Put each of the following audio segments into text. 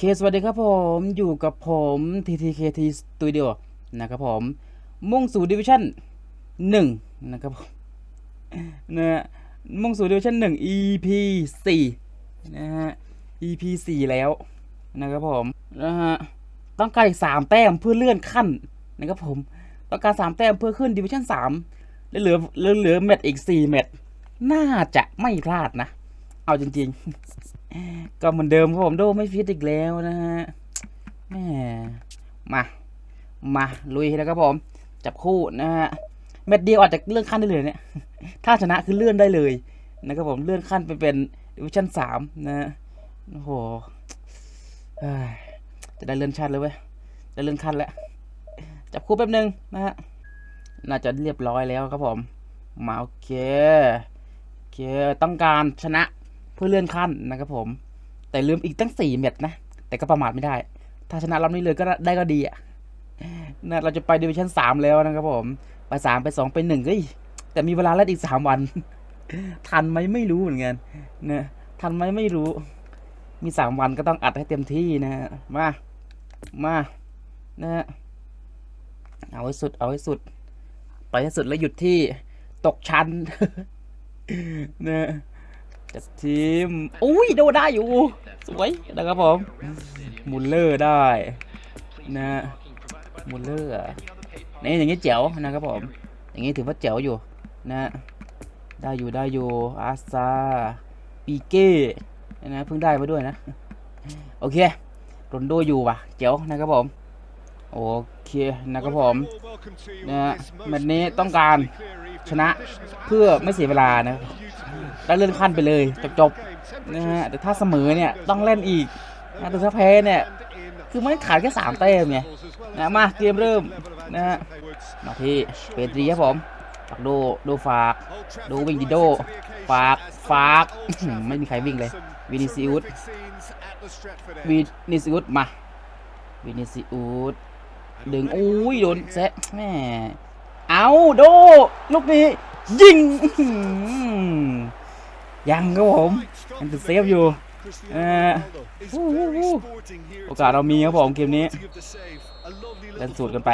เคสวัสดีครับผมอยู่กับผม TTKT Studio นะครับผม มุ่งสู่ดิวิชั่นหนึ่งนะครับผมนะฮะมุ่งสู่ดิวิชั่นหนึ่ง EP สี่นะฮะ EP สี่แล้วนะครับผมนะฮะต้องการอีกสามแต้มเพื่อเลื่อนขั้นนะครับผมต้องการสามแต้มเพื่อขึ้นดิวิชั่นสามแล้วเหลือเหลือเหลือแมตช์อีกสี่แมตช์น่าจะไม่พลาดนะ เอาจริง ๆ ก็เหมือนเดิมครับผมโดไม่ฟิตอีกแล้วนะฮะแหมมามาลุยแล้วครับผม จับคู่นะฮะแมตช์เดียวอาจจะเลื่อนขั้นได้เลยเนี่ย ถ้าชนะคือเลื่อนได้เลยนะครับผมเลื่อนขั้นไปเป็นดิวิชั่นสามนะฮะโอ้โหจะได้เลื่อนชั้นเลยเว้ยได้เลื่อนขั้นแล้วจับคู่แป๊บนึงนะฮะน่าจะเรียบร้อยแล้วครับผมมาโอเคโอเคต้องการชนะ เพื่อเลื่อนขั้นนะครับผม แต่ลืมอีกตั้งสี่เม็ดนะ แต่ก็ประมาทไม่ได้ ถ้าชนะรอบนี้เลยก็ได้ก็ดีอะนะเราจะไปดิวิชั่นสามแล้วนะครับผม ไปสามไปสองไปหนึ่งเฮ้ยแต่มีเวลาเล่นอีกสามวัน ทันไหมไม่รู้เหมือนกันนะทันไหมไม่รู้ มีสามวันก็ต้องอัดให้เต็มที่นะฮะมา มานะฮะเอาให้สุด เอาให้สุด ไปให้สุดแล้วหยุดที่ตกชั้นนะ จัดทีมอุ้ยโดนได้อยู่ สวยนะครับผมมุลเลอร์ได้นะมุลเลอร์นี่อย่างนี้เจ๋วนะครับผม อย่างนี้ถือว่าเจ๋วอยู่นะได้อยู่ได้อยู่อาซาปีเก้นะเพิ่งได้มาด้วยนะ โอเคโรนโดอยู่ว่ะเจ๋วนะครับผมโอเคนะครับผมนะฮะแมตช์นี้ต้องการ ชนะเพื่อไม่เสียเวลานะได้เลื่อนขั้นไปเลยจบจบนะฮะแต่ถ้าเสมอเนี่ยต้องเล่นอีกนะแต่ถ้าแพ้เนี่ยคือไมันขาดแค่สามแต้มไงนะมาเกมเริ่มนะฮะมาที่เปตรีครับผมฝากดูดูฝากดูวิ่งดิโดฝากฝากไม่มีใครวิ่งเลยวินิซิอุสวินิซิอุสมาวินิซิอุสดึงอุ้ยโดนแซะแม่ เอาโด ลูกนี้ ยิงยังครับผมยังติดเซฟอยู่โอกาสเรามีครับผมเกมนี้เล่นสูตรกันไป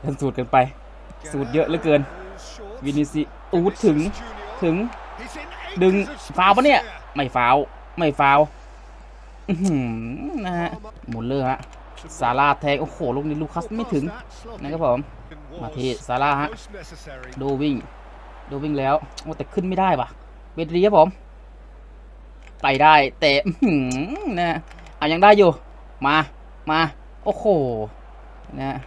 เล่นสูตรกันไป สูตรเยอะเหลือเกิน วินิซิอูดถึงถึง ดึงฟาวปะเนี่ย ไม่ฟาวไม่ฟาวนะฮะหมุนเลยฮะซาร่าแทงโอ้โหลูกนี้ลูคัสไม่ถึงนะครับผม มาที่ซาร่าฮะ ดูวิ่ง ดูวิ่งแล้วโอ้แต่ขึ้นไม่ได้ว่ะเวทรีครับผม ไปได้แต่อื้อหือนะอะยังได้อยู่ มา มา โอ้โห นะ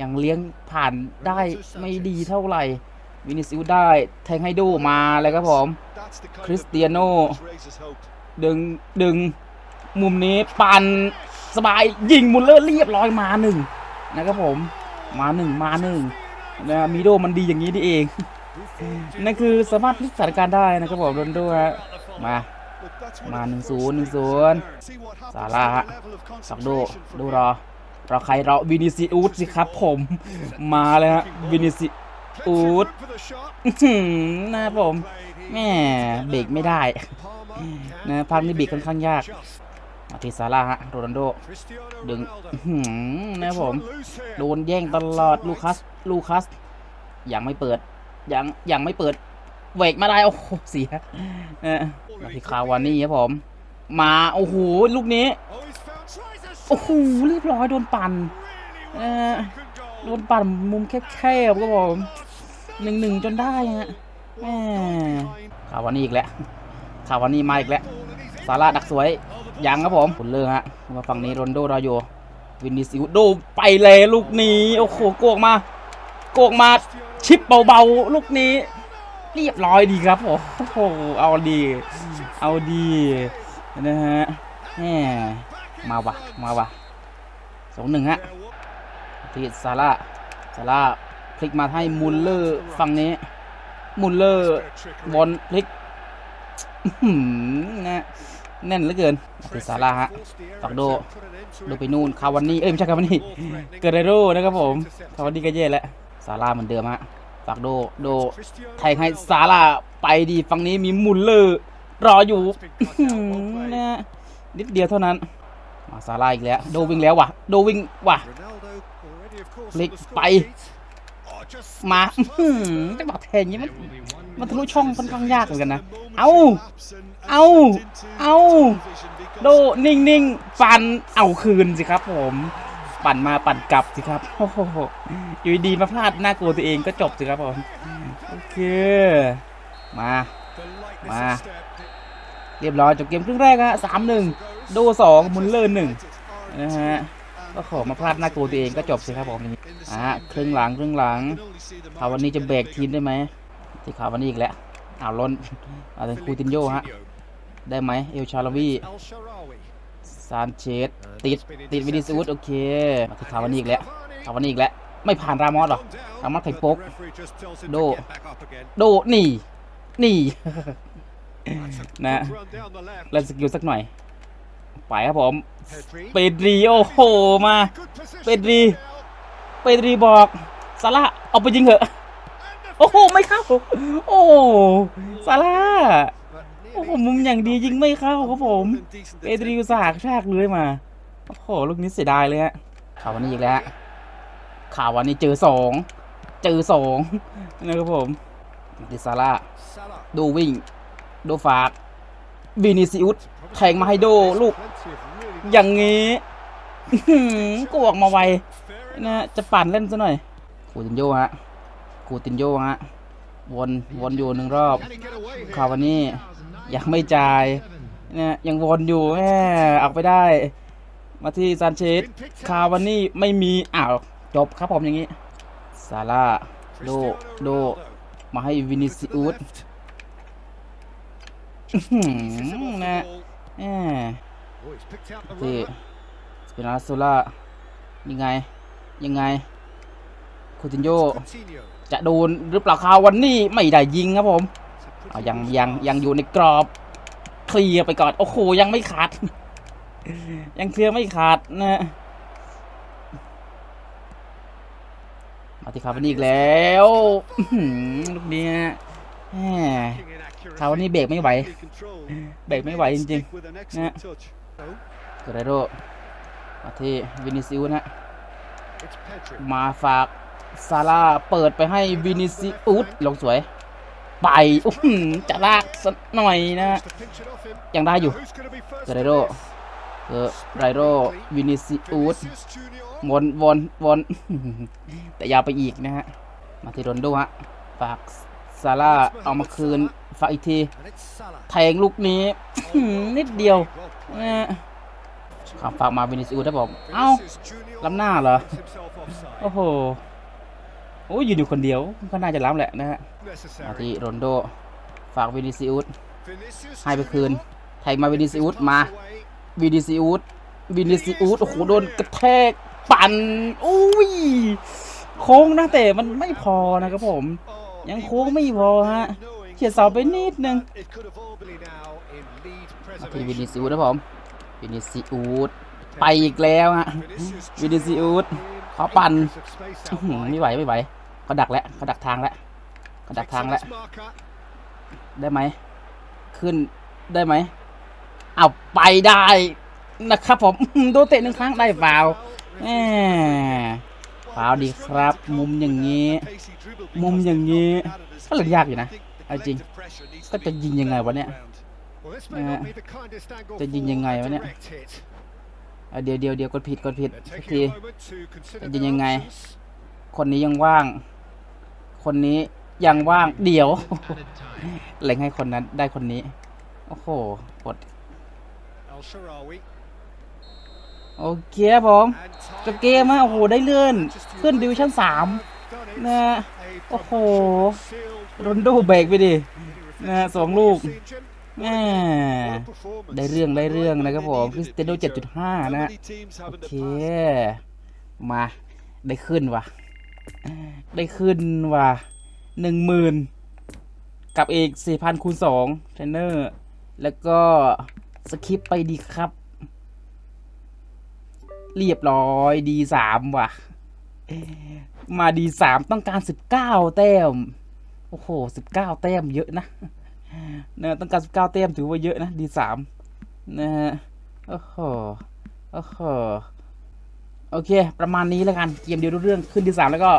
ยังเลี้ยงผ่านได้ไม่ดีเท่าไหร่ วินิซิวได้ แทงให้ดูมาเลยครับผม คริสเตียโน ดึง ดึง มุมนี้ปันสบายยิงมุลเลอร์เรียบร้อยมาหนึ่งนะครับผม มาหนึ่งมาหนึ่งนะมิโดมันดีอย่างนี้นี่เอง นั่นคือสามารถพลิกสถานการณ์ได้นะครับผมโรนโดฮะมามาหนึ่งศูนย์หนึ่งศูนย์ซาร่าฮะสักดูดูรอรอใครรอวินิซิอุสสิครับผมมาเลยฮะวินิซิอุสนะครับผมแม่เบรกไม่ได้นะภาคนี้เบรกค่อนข้างยาก ที่ซาร่าฮะโรนัลโดดึงอื้อหือนะครับผม โดนแย่งตลอดลูคัส ลูคัส ยังไม่เปิด ยังยังไม่เปิดเวกมาได้ โอ้โหเสียเออมาที่คาวานี่ครับผม มา โอ้โห ลูกนี้ โอ้โห เรียบร้อย โดนปั่นเออโดนปั่นมุมแคบๆครับผมหนึ่งหนึ่งจนได้ฮะแหมคาวานี่อีกแล้ว คาวานี่มาอีกแล้ว ซาร่าดักสวย ยังครับผมผลเลือฮะมาฝั่งนี้โรนโดรออยู่วินิซิวโดไปเลยลูกนี้ โอ้โหโกกมา โกกมาชิปเบาๆ ลูกนี้ เรียบร้อยดีครับโอ้โหเอาดี เอาดีนะฮะแหมมาวะมาวะสองหนึ่งฮะทีซาร่าซาร่าพลิกมาให้มุลเลอร์ฝั่งนี้ มุลเลอร์บอลพลิกนะ แน่นเหลือเกินที่ซาร่าฮะฝักโดดูไปนู่นคาวานี่เอ้ยไม่ใช่คาวานี่เกเรโร่นะครับผมคาวานี่ก็แย่แล้วซาร่าเหมือนเดิมฮะฝากโดโดแทงให้ซาร่าไปดีฝั่งนี้มีมุลเลอร์รออยู่นะนิดเดียวเท่านั้นมาซาร่าอีกแล้วโดวิ่งแล้วว่ะโดวิ่งว่ะพลิกไปมาอื้อหือจังหวะแทงอย่างนี้มัน มันทะลุช่องค่อนข้างยากเหมือนกันนะ เอาเอาเอาโดนิ่งนิ่งๆฟันเอาคืนสิครับ ผม ปั่นมาปั่นกลับสิครับโอ้โหอยู่ดีมาพลาดหน้ากลัวตัวเองก็จบสิครับผมโอเคมามาเรียบร้อยจบเกมครึ่งแรกฮะสามหนึ่งโดสองมุนเลอร์หนึ่งนะฮะก็ขอมาพลาดหน้ากลตัวเองก็จบสิครับผมอ่างนี้อะครึ่งหลังครึ่งหลังข่าววันนี้จะเบรกทีมได้ไหม ที่ข่าววันนี้อีกแล้วอ้าวล้นเอาเป็นคูตินโยฮะ ได้ไหมเอลชาลาวีซานเชสติด ติดวินิสูดโอเค มาที่ข่าววันนี้อีกแล้วข่าววันนี้อีกแล้ว ไม่ผ่านรามอสหรอ รามอสไข่โป๊กโด โด นี่ นี่นะเล่นสกิลสักหน่อย ไปครับผม เปดรี โอ้โห มา เปดรี เปดรีบอกซาร่าเอาไปยิงเหอะ โอ้โหไม่เข้า โอ้ซาร่าโอ้โหมุมอย่างดียิงไม่เข้าครับผมเปดรีอุสาห์ชากเลื้อยมาโอ้โหลูกนี้เสียดายเลยฮะข่าววันนี้อีกแล้วข่าววันนี้เจอสองเจอสองนะครับผมดิซาร่าดูวิ่งดูฝากวินิซิอุสแทงมาให้โดลูก อย่างงี้อื้ออกมาไวนะจะปั่นเล่นซะหน่อยกูตินโยฮะ กูตินโยฮะวนวนอยู่หนึ่งรอบข่าววันนี้ยังไม่จ่ายเนี่ยยังวนอยู่แหมออกไปได้ มาที่ซานเชสคาวันนี้ไม่มีอ้าวจบครับผมอย่างนี้ซาร่าโดโดมาให้วินิซิอุสอื้อหือนะแหมที่สเปนาโซล่ายังไง ยังไงคูตินโย จะโดนหรือเปล่าคาวันนี้ไม่ได้ยิงครับผมเอายังยังยังอยู่ในกรอบเคลียร์ไปก่อนโอ้โหยังไม่ขาด ยังเคลียร์ไม่ขาดนะมาที่คาวันนี้อีกแล้วลูกเนี้ยคาวันนี้เบรกไม่ไหวเบรกไม่ไหวจริงๆนะเกเรโรมาที่วินิซิอุสนะมาฝาก ซาร่าเปิดไปให้วินิซิอุสลงสวย ไปอื้อหือจะลากสักหน่อยนะยังได้อยู่เกเรโรเกเรโรวินิซิอุสวนวนวนแต่ยาวไปอีกนะฮะ มาที่โรนโดฮะฝากซาร่าเอามาคืนฝากอีกทีแทงลูกนี้นิดเดียวนะขับฝากมาวินิซิอุสได้บอกเอ้าล้ำหน้าเหรอ โอ้โห โอ้ยยืนอยู่คนเดียวก็น่าจะล้ำแหละนะฮะมาที่โรนโดฝากวินิซิอุสให้ไปคืนแทงมาวินิซิอุสมาวินิซิอุสวินิซิอุสโอ้โหโดนกระแทกปั่นอุ้ยโค้งนะแต่มันไม่พอนะครับผม ยังโค้งไม่พอฮะเฉียดเสาไปนิดนึงมาที่วินิซิอุสนะผมวินิซิอุสไปอีกแล้วฮะวินิซิอุสเขอปั่นไม่ไหวไม่ไหว เขาดักแล้วเขาดักทางแล้วเขาดักทางแล้วได้ไหม ขึ้นได้ไหมเอาไปได้นะครับผมดนเตะหนึ่งครั้งได้ฟาวล์แหมฟาวดีครับ มุมอย่างนี้ มุมอย่างนี้ก็เล่นยากอยู่นะเอาจริง ก็จะยิงยังไงวะเนี่ยจะยิงยังไงวะเนี่ยเดี๋ยวเดี๋ยวเดี๋ยวกดผิดกดผิดทีจะยิงยังไง คนนี้ยังว่าง คนนี้ยังว่างเดี๋ยวเล็งให้คนนั้นได้คนนี้ โอ้โหกดโอเคครับผมจบเกมฮะโอ้โห ได้เลื่อน ขึ้นดิวิชั่นสามนะโอ้โหโรนโดเบรกไปดินะสองลูกแม่ได้เรื่องได้เรื่องนะครับผมคริสเตียโน7.5นะฮะโอเค มาได้ขึ้นว่ะ ได้ขึ้นว่ะหนึ่งหมื่นกับอีกสี่พันคูณสองเทรนเนอร์ แล้วก็สคริปต์ไปดีครับ เรียบร้อยดีสามว่ะ มาดีสามต้องการสิบเก้าแต้ม โอ้โหสิบเก้าแต้มเยอะนะนะต้องการสิบเก้าแต้มถือว่าเยอะนะดีสามนะฮะโอ้โหโอ้โห โอเค ประมาณนี้แล้วกันเกมเดียวรู้เรื่องขึ้นดีสามแล้วก็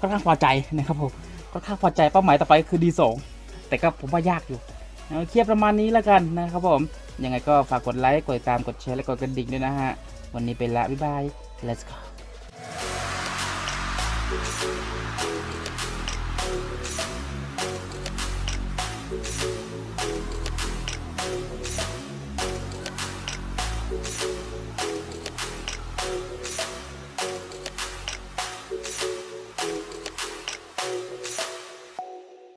ค่อนข้างพอใจนะครับผมค่อนข้างพอใจเป้าหมายต่อไปคือดีสองแต่ก็ผมว่ายากอยู่โอเคประมาณนี้แล้วกันนะครับผมยังไงก็ฝากกดไลค์กดติดตามกดแชร์และกดกระดิ่งด้วยนะฮะวันนี้เป็นละบ๊ายบาย let's go Thank.